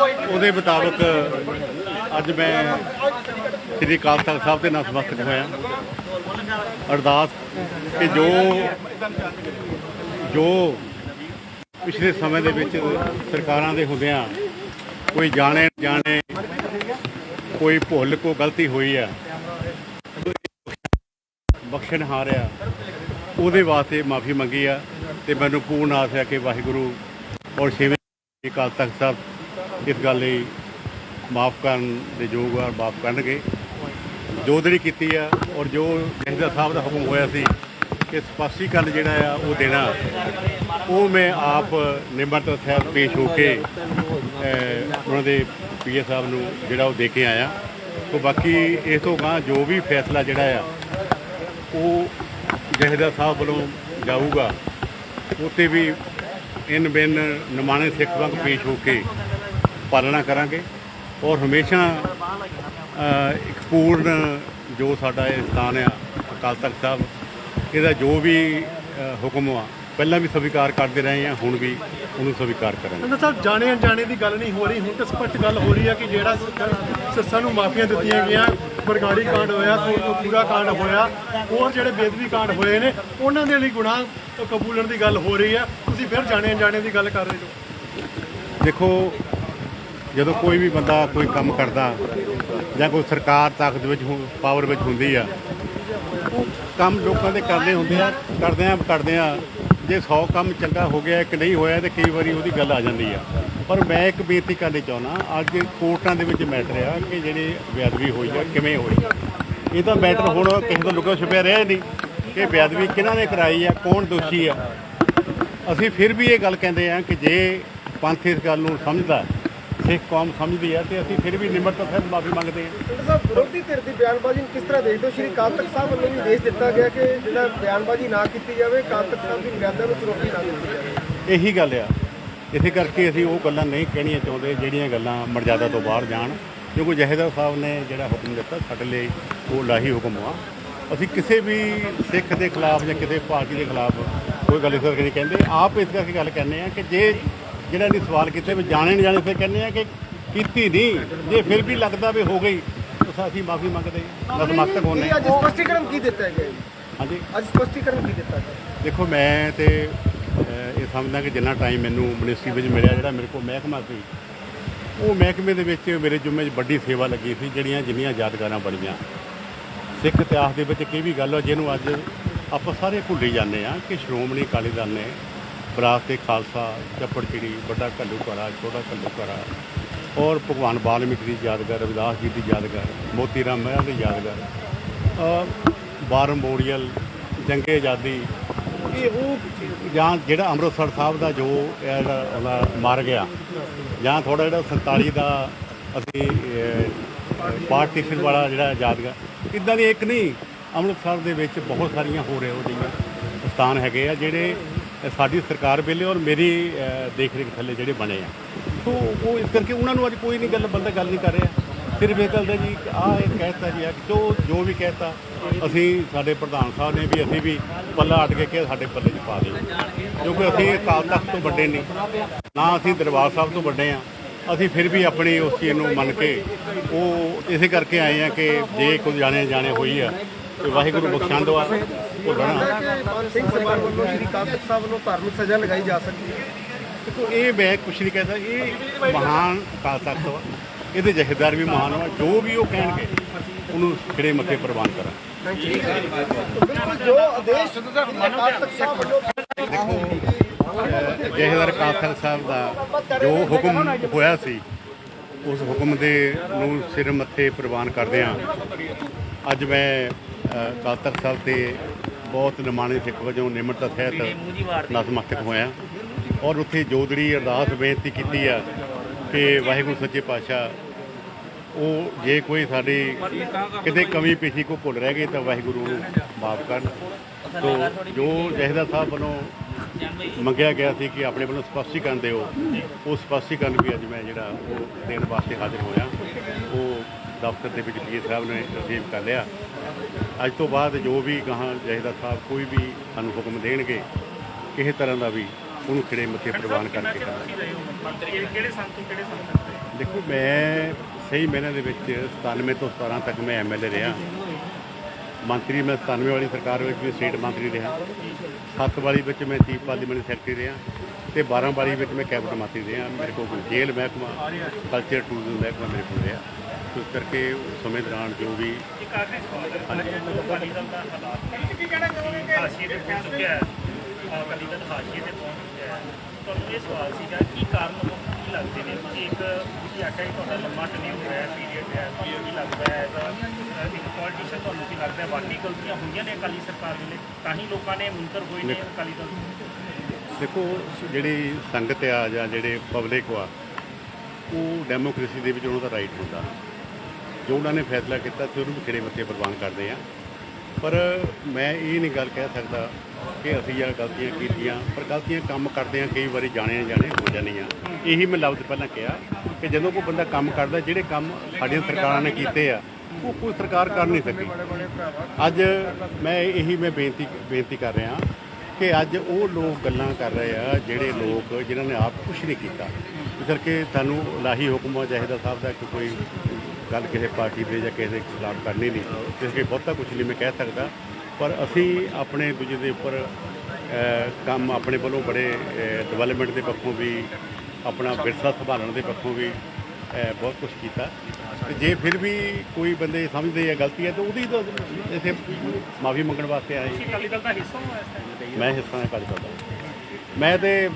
ਉਹਦੇ ਮੁਤਾਬਕ ਅੱਜ ਮੈਂ ਸ੍ਰੀ ਅਕਾਲ ਤਖਤ ਸਾਹਿਬ ਦੇ ਨਾਲ ਨਤਮਸਤਕ ਹੋਇਆ। ਅਰਦਾਸ ਕਿ ਜੋ ਜੋ ਪਿਛਲੇ ਸਮੇਂ ਦੇ ਵਿੱਚ ਸਰਕਾਰਾਂ ਦੇ ਹੁੰਦਿਆਂ ਕੋਈ ਜਾਣੇ ਜਾਣੇ ਕੋਈ ਭੁੱਲ ਕੋ ਗਲਤੀ ਹੋਈ ਆ, ਬਖਸ਼ਣ ਹਾਰਿਆ, ਉਹਦੇ ਵਾਸਤੇ ਮਾਫੀ ਮੰਗੀ ਆ ਤੇ ਮੈਨੂੰ ਪੂਰਨ ਆਸ ਹੈ ਕਿ ਵਾਹਿਗੁਰੂ ਔਰ ਛੇਵੇਂ ਅਕਾਲ ਤਖਤ ਸਾਹਿਬ ਇਸ ਗੱਲ ਲਈ ਮਾਫ ਕਰਨ ਦੇ ਯੋਗ ਆ, ਮਾਫ ਕਰਨਗੇ। ਜੋ ਜਿਹੜੀ ਕੀਤੀ ਆ ਔਰ ਜੋ ਜਹਦਾ ਸਾਹਿਬ ਦਾ ਹੁਕਮ ਹੋਇਆ ਸੀ ਕਿ ਸਪਸ਼ਟੀਕਰਨ ਜਿਹੜਾ ਆ ਉਹ ਦੇਣਾ, ਉਹ ਮੈਂ ਆਪ ਨਿਮਰਤਾ ਸਾਹਿਬ ਪੇਸ਼ ਹੋ ਕੇ ਉਹਨਾਂ ਦੇ ਪੀਏ ਸਾਹਿਬ ਨੂੰ ਜਿਹੜਾ ਉਹ ਦੇ ਕੇ ਆਇਆ। ਤੋਂ ਬਾਕੀ ਇਸ ਤੋਂ ਗਾਂ ਜੋ ਵੀ ਫੈਸਲਾ ਜਿਹੜਾ ਆ, ਉਹ ਜਹਦਾ ਸਾਹਿਬ ਵੱਲੋਂ ਜਾਊਗਾ। ਉੱਤੇ ਵੀ ਇਨ ਬਿਨ ਨਿਮਾਣੇ ਸਿੱਖ ਵਾਂਗ ਪੇਸ਼ ਹੋ ਕੇ ਪਾਲਣਾ ਕਰਾਂਗੇ ਔਰ ਹਮੇਸ਼ਾ ਇੱਕ ਪੂਰਨ ਜੋ ਸਾਡਾ ਇਹ ਸਥਾਨ ਆ ਅਕਾਲ ਤਖਤ ਸਾਹਿਬ ਇਹਦਾ ਜੋ ਵੀ ਹੁਕਮ ਆ ਪਹਿਲਾਂ ਵੀ ਸਵੀਕਾਰ ਕਰਦੇ ਰਹੇ ਆ ਹੁਣ ਵੀ ਉਹਨੂੰ ਸਵੀਕਾਰ ਕਰਾਂਗੇ। ਅੰਦਰ ਸਾਹਿਬ ਜਾਣੇ ਅਣਜਾਣੇ ਦੀ ਗੱਲ ਨਹੀਂ ਹੋ ਰਹੀ ਹੁਣ ਤਾਂ ਸਪਸ਼ਟ ਗੱਲ ਹੋ ਰਹੀ ਹੈ ਕਿ ਜਿਹੜਾ ਸਿਰਸਾਂ ਨੂੰ ਮਾਫੀਆਂ ਦਿੱਤੀਆਂ ਗਈਆਂ ਬਰਗਾੜੀ ਕਾਂਡ ਹੋਇਆ ਪੂਰਾ ਕਾਂਡ ਹੋਇਆ ਹੋਰ ਜਿਹੜੇ ਬੇਦਬੀ ਕਾਂਡ ਹੋਏ ਨੇ ਉਹਨਾਂ ਦੇ ਲਈ ਗੁਨਾਹ ਕਬੂਲਣ ਦੀ ਗੱਲ ਹੋ ਰਹੀ ਹੈ ਤੁਸੀਂ ਫਿਰ ਜਾਣੇ ਅਣਜਾਣੇ ਦੀ ਗੱਲ ਕਰ ਰਹੇ ਹੋ। ਦੇਖੋ ਜਦੋਂ ਕੋਈ ਵੀ ਬੰਦਾ ਕੋਈ ਕੰਮ ਕਰਦਾ ਜਾਂ ਕੋਈ ਸਰਕਾਰ ਤਾਕਤ ਵਿੱਚ ਪਾਵਰ ਵਿੱਚ ਹੁੰਦੀ ਆ, ਉਹ ਕੰਮ ਲੋਕਾਂ ਦੇ ਕਰਦੇ ਹੁੰਦੇ ਆ, ਕਰਦੇ ਆ ਕਰਦੇ ਆ। ਜੇ 100 ਕੰਮ ਚੰਗਾ ਹੋ ਗਿਆ, ਇੱਕ ਨਹੀਂ ਹੋਇਆ ਤੇ ਕਈ ਵਾਰੀ ਉਹਦੀ ਗੱਲ ਆ ਜਾਂਦੀ ਆ। ਪਰ ਮੈਂ ਇੱਕ ਬੇਨਤੀ ਕਰਨੀ ਚਾਹੁੰਦਾ, ਅੱਜ ਕੋਰਟਾਂ ਦੇ ਵਿੱਚ ਮੈਟਰ ਆ ਕਿ ਜਿਹੜੇ ਬੇਅਦਬੀ ਹੋਈ ਆ, ਕਿਵੇਂ ਹੋਈ? ਇਹ ਤਾਂ ਮੈਟਰ ਹੁਣ ਕਿਸੇ ਦਾ ਲੁਕਿਆ ਛੁਪਿਆ ਰਿਹਾ ਨਹੀਂ ਕਿ ਬੇਅਦਬੀ ਕਿਹਨਾਂ ਨੇ ਕਰਾਈ ਆ, ਕੌਣ ਦੋਸ਼ੀ ਆ। ਅਸੀਂ ਫਿਰ ਵੀ ਇਹ ਗੱਲ ਕਹਿੰਦੇ ਆ ਕਿ ਜੇ ਪੰਥ ਇਸ ਗੱਲ ਨੂੰ ਸਮਝਦਾ ਸਿੱਖ ਕੌਮ ਸਮਝਦੀ ਆ ਤੇ ਅਸੀਂ ਫਿਰ ਵੀ ਨਿਮਰਤਾ ਸਾਹਿਬ ਮਾਫੀ ਮੰਗਦੇ ਹਾਂ। ਸਾਹਿਬ ਵਿਰੋਧੀ ਧਿਰ ਦੀ ਬਿਆਨਬਾਜ਼ੀ ਨੂੰ ਕਿਸ ਤਰ੍ਹਾਂ ਦੇਖਦੇ ਹੋ? ਸ਼੍ਰੀ ਤਖਤ ਸਾਹਿਬ ਵੱਲੋਂ ਵੀ ਆਦੇਸ਼ ਦਿੱਤਾ ਗਿਆ ਕਿ ਜਿਹੜਾ ਬਿਆਨਬਾਜ਼ੀ ਨਾ ਕੀਤੀ ਜਾਵੇ ਤਖਤ ਸਾਹਿਬ ਦੀ ਮਰਿਆਦਾ ਨੂੰ ਚੁਣੌਤੀ ਨਾ ਦਿੱਤੀ ਜਾਵੇ। ਇਹੀ ਗੱਲ ਆ। ਇਸੇ ਕਰਕੇ ਅਸੀਂ ਉਹ ਗੱਲਾਂ ਨਹੀਂ ਕਹਿਣੀਆਂ ਚਾਹੁੰਦੇ ਜਿਹੜੀਆਂ ਗੱਲਾਂ ਮਰਜ਼ਾਦਾ ਤੋਂ ਬਾਹਰ ਜਾਣ। ਕਿਉਂਕਿ ਜਹੇਦਾਰ ਸਾਹਿਬ ਨੇ ਜਿਹੜਾ ਹੁਕਮ ਦਿੱਤਾ ਸਾਡੇ ਲਈ ਉਹ ਲਾਹੀ ਹੁਕਮ ਆ। ਅਸੀਂ ਕਿਸੇ ਵੀ ਸਿੱਖ ਦੇ ਖਿਲਾਫ ਜਾਂ ਕਿਸੇ ਪਾਰਟੀ ਦੇ ਖਿਲਾਫ ਕੋਈ ਗੱਲ ਇਸ ਕਰਕੇ ਨਹੀਂ ਕਹਿੰਦੇ। ਆਪ ਇਸ ਕਰਕੇ ਗੱਲ ਕਹਿੰਦੇ ਆ ਕਿ ਜੇ ਜਿਹੜਾ ਨਹੀਂ ਸਵਾਲ ਕੀਤੇ ਵੀ ਜਾਣੇ ਨਹੀਂ ਜਾਣੇ ਫਿਰ ਕਹਿੰਦੇ ਆ ਕਿ ਕੀਤੀ ਨਹੀਂ। ਜੇ ਫਿਰ ਵੀ ਲੱਗਦਾ ਵੀ ਹੋ ਗਈ ਤਾਂ ਅਸੀਂ ਮਾਫੀ ਮੰਗਦੇ ਹਾਂ। ਨਤਮਸਤਕ ਹੋਣੇ ਅੱਜ ਸਪਸ਼ਟੀਕਰਨ ਕੀ ਦਿੱਤਾ ਗਿਆ ਜੀ? ਹਾਂਜੀ। ਅੱਜ ਸਪਸ਼ਟੀਕਰਨ ਕੀ ਦਿੱਤਾ ਗਿਆ? ਦੇਖੋ ਮੈਂ ਤੇ ਇਹ ਸਮਝਦਾ ਕਿ ਜਿੰਨਾ ਟਾਈਮ ਮੈਨੂੰ ਮਿਨਿਸਟਰੀ ਵਿੱਚ ਮਿਲਿਆ ਜਿਹੜਾ ਮੇਰੇ ਕੋਲ ਮਹਿਕਮਾ ਸੀ ਉਹ ਮਹਿਕਮੇ ਦੇ ਵਿੱਚ ਮੇਰੇ ਜ਼ਿੰਮੇ 'ਚ ਵੱਡੀ ਸੇਵਾ ਲੱਗੀ ਸੀ ਜਿਹੜੀਆਂ ਜਿੰਨੀਆਂ ਯਾਦਗਾਰਾਂ ਬਣੀਆਂ। ਸਿੱਖ ਇਤਿਹਾਸ ਦੇ ਵਿੱਚ ਕੀ ਵੀ ਗੱਲ ਹੋ ਜਿਹਨੂੰ ਅੱਜ ਆਪਾਂ ਸਾਰੇ ਭੁੱਲੀ ਜਾਂਦੇ ਆ ਕਿ ਸ਼੍ਰੋਮਣੀ ਅਕਾਲੀ ਦਲ ਨੇ ਵਿਰਾਸਤ ਖਾਲਸਾ ਚੱਪੜ ਚਿੜੀ ਵੱਡਾ ਘੱਲੂ ਘਰਾ ਛੋਟਾ ਘੱਲੂ ਘਰਾ। ਔਰ ਭਗਵਾਨ ਵਾਲਮੀਕੀ ਦੀ ਯਾਦਗਾਰ ਰਵਿਦਾਸ ਜੀ ਦੀ ਯਾਦਗਾਰ ਮੋਤੀ ਰਾਮ ਮਹਿਰਾ ਦੀ ਯਾਦਗਾਰ ਅ, ਬਾਰਮ ਬੋਰੀਅਲ ਜੰਗੇ ਆਜ਼ਾਦੀ। ਇਹ ਉਹ ਜਾਂ ਜਿਹੜਾ ਅੰਮ੍ਰਿਤਸਰ ਸਾਹਿਬ ਦਾ ਜੋ ਇਹ ਜਿਹੜਾ ਉਹਦਾ ਮਰ ਗਿਆ ਜਾਂ ਥੋੜਾ ਜਿਹੜਾ 47 ਦਾ ਅਸੀਂ ਪਾਰਟੀਸ਼ਨ ਵਾਲਾ ਜਿਹੜਾ ਯਾਦਗਾਰ ਇਦਾਂ ਦੀ ਇੱਕ ਨਹੀਂ ਅੰਮ੍ਰਿਤਸਰ ਦੇ ਵਿੱਚ ਬਹੁਤ ਸਾਰੀਆਂ ਹੋ ਰਹੇ ਹੋ ਜਿਹੀਆਂ ਸਥਾਨ ਹੈਗੇ ਆ ਜਿਹੜੇ ਸਾਡੀ ਸਰਕਾਰ ਵੇਲੇ ਔਰ ਮੇਰੀ ਦੇਖ ਰੇਖ ਥੱਲੇ ਜਿਹੜੇ ਬਣੇ ਆ। ਸੋ ਉਹ ਇਸ ਕਰਕੇ ਉਹਨਾਂ ਨੂੰ ਅੱਜ ਕੋਈ ਨਹੀਂ ਗੱਲ, ਬੰਦਾ ਗੱਲ ਨਹੀਂ ਕਰ ਰਿਹਾ। ਸਿਰਫ ਇਹ ਗੱਲ ਦਾ ਜੀ ਆ ਇਹ ਕਹਿਤਾ ਜੀ ਆ ਜੋ ਜੋ ਵੀ ਕਹਿਤਾ, ਅਸੀਂ ਸਾਡੇ ਪ੍ਰਧਾਨ ਸਾਹਿਬ ਨੇ ਵੀ, ਅਸੀਂ ਵੀ ਪੱਲਾ ਅਟ ਕੇ ਕਿ ਸਾਡੇ ਪੱਲੇ 'ਚ ਪਾ ਦਿਓ। ਕਿਉਂਕਿ ਅਸੀਂ ਅਕਾਲ ਤਖਤ ਤੋਂ ਵੱਡੇ ਨਹੀਂ। ਨਾ ਅਸੀਂ ਦਰਬਾਰ ਸਾਹਿਬ ਤੋਂ ਵੱਡੇ ਆ। ਅਸੀਂ ਫਿਰ ਵੀ ਆਪਣੀ ਉਸ ਚੀਜ਼ ਨੂੰ ਮੰਨ ਕੇ ਉਹ ਇਸੇ ਕਰਕੇ ਆਏ ਆ ਕਿ ਜੇ ਕੋਈ ਜਾਣੇ ਜਾਣੇ ਹੋਈ ਆ ਤੇ ਵਾਹਿਗੁਰੂ ਬਖਸ਼ੰਦ ਵਾ ਭੁੱਲਣਾ ਸਿੰਘ ਸਮਾਨ ਵੱਲੋਂ ਸ਼੍ਰੀ ਤਖਤ ਸਾਹਿਬ ਵੱਲੋਂ ਧਾਰਮਿਕ ਸਜ਼ਾ ਲਗਾਈ ਜਾ ਸਕਦੀ ਹੈ। ਦੇਖੋ ਇਹ ਮੈਂ ਕੁਛ ਨਹੀਂ ਕਹਿੰਦਾ। ਇਹ ਮਹਾਨ ਅਕਾਲ ਤਖਤ ਵਾ। ਇਹਦੇ ਜਹੇਦਾਰ ਵੀ ਮਹਾਨ ਵਾ। ਜੋ ਵੀ ਉਹ ਕਹਿਣਗੇ ਉਹਨੂੰ ਖੜੇ ਮੱਥੇ ਪ੍ਰਵਾਨ ਕਰਾਂ ਬਿਲਕੁਲ ਜੋ ਆਦੇਸ਼ ਅਕਾਲ ਤਖਤ ਸਾਹਿਬ ਵੱਲੋਂ ਦਾ ਜੋ ਹੁਕਮ ਹੋਇਆ ਸੀ ਉਸ ਹੁਕਮ ਦੇ ਨੂੰ ਸਿਰ ਮੱਥੇ ਪ੍ਰਵਾਨ ਕਰਦੇ ਆ। ਅੱਜ ਮੈਂ ਅਕਾਲ ਤਖਤ ਸਾਹਿਬ ਤੇ ਬਹੁਤ ਨਿਮਾਣੇ ਸਿੱਖ ਵਜੋਂ ਨਿਮਰਤਾ ਸਹਿਤ ਨਤਮਸਤਕ ਹੋਇਆ। ਔਰ ਉੱਥੇ ਜੋਦੜੀ ਅਰਦਾਸ ਬੇਨਤੀ ਕੀਤੀ ਆ ਕਿ ਵਾਹਿਗੁਰੂ ਸੱਚੇ ਪਾਤਸ਼ਾਹ ਉਹ ਜੇ ਕੋਈ ਸਾਡੀ ਕਿਤੇ ਕਮੀ ਪੇਸ਼ੀ ਕੋ ਭੁੱਲ ਰਹਿ ਗਈ ਤਾਂ ਵਾਹਿਗੁਰੂ ਨੂੰ ਮਾਫ ਕਰਨ। ਤੋ ਜੋ ਜਹੇਦਾਰ ਸਾਹਿਬ ਵੱਲੋਂ ਮੰਗਿਆ ਗਿਆ ਸੀ ਕਿ ਆਪਣੇ ਵੱਲੋਂ ਸਪਸ਼ਟੀਕਰਨ ਦਿਓ ਉਹ ਸਪਸ਼ਟੀਕਰਨ ਵੀ ਅੱਜ ਮੈਂ ਜਿਹੜਾ ਉਹ ਦੇਣ ਵਾਸਤੇ ਹਾਜ਼ਰ ਹੋਇਆ। ਉਹ ਦਫ਼ਤਰ ਦੇ ਵਿੱਚ ਪੀਏ ਸਾਹਿਬ ਨੇ ਰਿਸੀਵ ਕਰ ਲਿਆ। ਅੱਜ ਤੋਂ ਬਾਅਦ ਜੋ ਵੀ ਗਾਹਾਂ ਜਹੇਦਾਰ ਸਾਹਿਬ ਕੋਈ ਵੀ ਸਾਨੂੰ ਹੁਕਮ ਦੇਣਗੇ ਕਿਸੇ ਤਰ੍ਹਾਂ ਦਾ ਵੀ ਉਹਨੂੰ ਖਿੜੇ ਮੱਥੇ ਪ੍ਰਵਾਨ ਕਰਕੇ ਕਿਹੜੇ ਸੰਨ ਤੋਂ ਕਿਹੜੇ ਰਹੇ ਦੇਖੋ ਮੈਂ ਸਹੀ ਮਹੀਨੇ ਦੇ ਵਿੱਚ 97 ਤੋਂ 17 ਤੱਕ ਮੈਂ ਐਮਐਲਏ ਰਿਹਾ। ਮੰਤਰੀ ਮੈਂ 97 ਵਾਲੀ ਸਰਕਾਰ ਵਿੱਚ ਵੀ ਸਟੇਟ ਮੰਤਰੀ ਰਿਹਾ। 7 ਵਾਲੀ ਵਿੱਚ ਮੈਂ ਚੀਫ ਪਾਰਲੀਮੈਂਟ ਸੈਕਟਰੀ ਰਿਹਾ। ਤੇ 12 ਵਾਲੀ ਵਿੱਚ ਮੈਂ ਕੈਬਨਿਟ ਮੰਤਰੀ ਰਿਹਾ ਮੇਰੇ ਕੋਲ ਜੇਲ੍ਹ ਮਹਿਕਮਾ ਕਲਚਰ ਟੂਰਿਜ਼ਮ ਮਹਿਕਮਾ ਮੇਰੇ ਕੋਲ ਰਿਹਾ। ਸੋ ਇਸ ਕਰਕੇ ਉਸ ਸਮੇਂ ਦੌਰਾਨ ਜੋ ਵੀ ਆਖਰੀ ਸਵਾਲ ਹੈ ਕੀ ਕਾਰਨ ਕੀ ਲੱਗਦੇ ਨੇ? ਤੁਸੀਂ ਇੱਕ ਤੁਸੀਂ ਆਖਿਆ ਕਿ ਤੁਹਾਡਾ ਲੰਮਾ ਟਨਿਊਰ ਹੈ ਪੀਰੀਅਡ ਹੈ ਤੁਹਾਨੂੰ ਕੀ ਲੱਗਦਾ ਹੈ? ਐਜ਼ ਇੱਕ ਪੋਲੀਟੀਸ਼ੀਅਨ ਤੁਹਾਨੂੰ ਕੀ ਲੱਗਦਾ ਹੈ? ਵਾਕਈ ਗਲਤੀਆਂ ਹੋਈਆਂ ਨੇ ਅਕਾਲੀ ਸਰਕਾਰ ਵੇਲੇ ਤਾਂ ਹੀ ਲੋਕਾਂ ਨੇ ਮੁਨਕਰ ਹੋਏ ਨੇ ਅਕਾਲੀ ਦਲ ਦੇਖੋ, ਜਿਹੜੀ ਸੰਗਤ ਆ ਜਾਂ ਜਿਹੜੇ ਪਬਲਿਕ ਆ, ਉਹ ਡੈਮੋਕ੍ਰੇਸੀ ਦੇ ਵਿੱਚ ਉਹਨਾਂ ਦਾ ਰਾਈਟ ਹੁੰਦਾ। ਜੋ ਉਹਨਾਂ ਨੇ ਫੈਸਲਾ ਕੀਤਾ, ਤੇ ਉਹਨੂੰ ਵੀ ਖਿੜੇ ਮੱਥੇ ਪ੍ਰਵਾਨ ਕਰਦੇ ਆ। ਪਰ ਮੈਂ ਇਹ ਨਹੀਂ ਗੱਲ ਕਹਿ ਸਕਦਾ ਕਿ ਅਸੀਂ ਇਹ ਗਲਤੀਆਂ ਕੀਤੀਆਂ, ਪਰ ਗਲਤੀਆਂ ਕੰਮ ਕਰਦੇ ਆ, ਕਈ ਵਾਰੀ ਜਾਣੇ ਜਾਣੇ ਹੋ ਜਾਂਦੀਆਂ ਇਹੀ ਮੈਂ ਲਫ਼ਜ਼ ਪਹਿਲਾਂ ਕਿਹਾ ਕਿ ਜਦੋਂ ਕੋਈ ਬੰਦਾ ਕੰਮ ਕਰਦਾ, ਜਿਹੜੇ ਕੰਮ ਸਾਡੀਆਂ ਸਰਕਾਰਾਂ ਨੇ ਕੀਤੇ ਆ, ਉਹ ਕੋਈ ਸਰਕਾਰ ਕਰ ਨਹੀਂ ਸਕੀ ਅੱਜ ਮੈਂ ਇਹੀ ਮੈਂ ਬੇਨਤੀ ਬੇਨਤੀ ਕਰ ਰਿਹਾ। ਕਿ ਅੱਜ ਉਹ ਲੋਕ ਗੱਲਾਂ ਕਰ ਰਹੇ ਆ, ਜਿਹੜੇ ਲੋਕ ਜਿਨ੍ਹਾਂ ਨੇ ਆਪ ਕੁਝ ਨਹੀਂ ਕੀਤਾ। ਇਸ ਕਰਕੇ ਸਾਨੂੰ ਲਾਹੀ ਹੁਕਮ ਆ ਚਾਹੀਦਾ ਸਾਹਿਬ ਦਾ ਕਿ ਕੋਈ ਗੱਲ ਕਿਸੇ ਪਾਰਟੀ ਦੇ ਜਾਂ ਕਿਸੇ ਦੇ ਖਿਲਾਫ ਕਰਨੀ ਨਹੀਂ। ਇਸ ਲਈ ਬਹੁਤਾ ਕੁਝ ਨਹੀਂ ਮੈਂ ਕਹਿ ਸਕਦਾ। ਪਰ ਅਸੀਂ ਆਪਣੇ ਦੂਜੇ ਦੇ ਉੱਪਰ ਕੰਮ ਆਪਣੇ ਵੱਲੋਂ ਬੜੇ ਡਿਵੈਲਪਮੈਂਟ ਦੇ ਪੱਖੋਂ ਵੀ, ਆਪਣਾ ਵਿਰਸਾ ਸੰਭਾਲਣ ਦੇ ਪੱਖੋਂ ਵੀ ਬਹੁਤ ਕੁਝ ਕੀਤਾ। ਤੇ ਜੇ ਫਿਰ ਵੀ ਕੋਈ ਬੰਦੇ ਸਮਝਦੇ ਆ ਗਲਤੀ ਹੈ ਤਾਂ ਉਹਦੀ ਤਾਂ ਇਥੇ ਮਾਫੀ ਮੰਗਣ ਵਾਸਤੇ ਆਏ ਤੁਸੀਂ ਅਕਾਲੀ ਦਲ ਦਾ ਹਿੱਸਾ ਹੋ ਇਸ time? ਮੈਂ ਹਿੱਸਾ ਹਾਂ ਅਕਾਲੀ ਦਲ ਦਾ ਮੈਂ ਤੇ